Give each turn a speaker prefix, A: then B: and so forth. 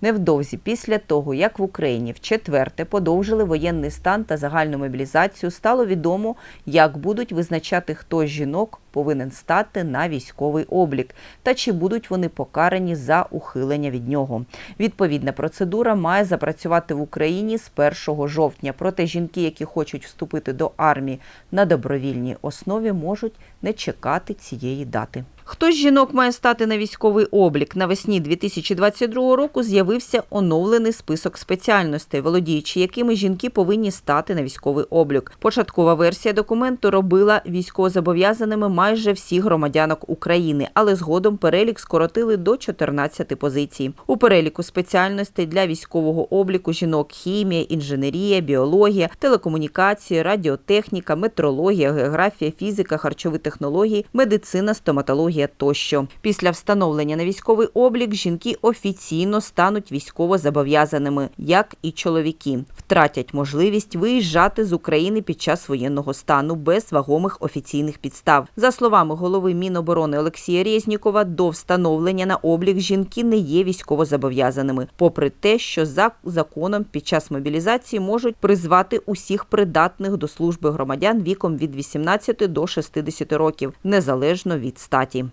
A: Невдовзі після того, як в Україні вчетверте подовжили воєнний стан та загальну мобілізацію, стало відомо, як будуть визначати, хто з жінок повинен стати на військовий облік та чи будуть вони покарані за ухилення від нього. Відповідна процедура має запрацювати в Україні з 1 жовтня. Проте жінки, які хочуть вступити до армії на добровільній основі, можуть не чекати цієї дати. Хто з жінок має стати на військовий облік? Навесні 2022 року з'явився оновлений список спеціальностей, володіючи якими жінки повинні стати на військовий облік. Початкова версія документу робила військовозобов'язаними майже всіх громадянок України, але згодом перелік скоротили до 14 позицій. У переліку спеціальностей для військового обліку жінок хімія, інженерія, біологія, телекомунікації, радіотехніка, метрологія, географія, фізика, харчові технології, медицина, стоматологія тощо. Після встановлення на військовий облік жінки офіційно стануть військово зобов'язаними, як і чоловіки, втратять можливість виїжджати з України під час воєнного стану без вагомих офіційних підстав. За словами голови Міноборони Олексія Резнікова, до встановлення на облік жінки не є військовозобов'язаними, попри те, що за законом під час мобілізації можуть призвати усіх придатних до служби громадян віком від 18 до 60 років, незалежно від статі.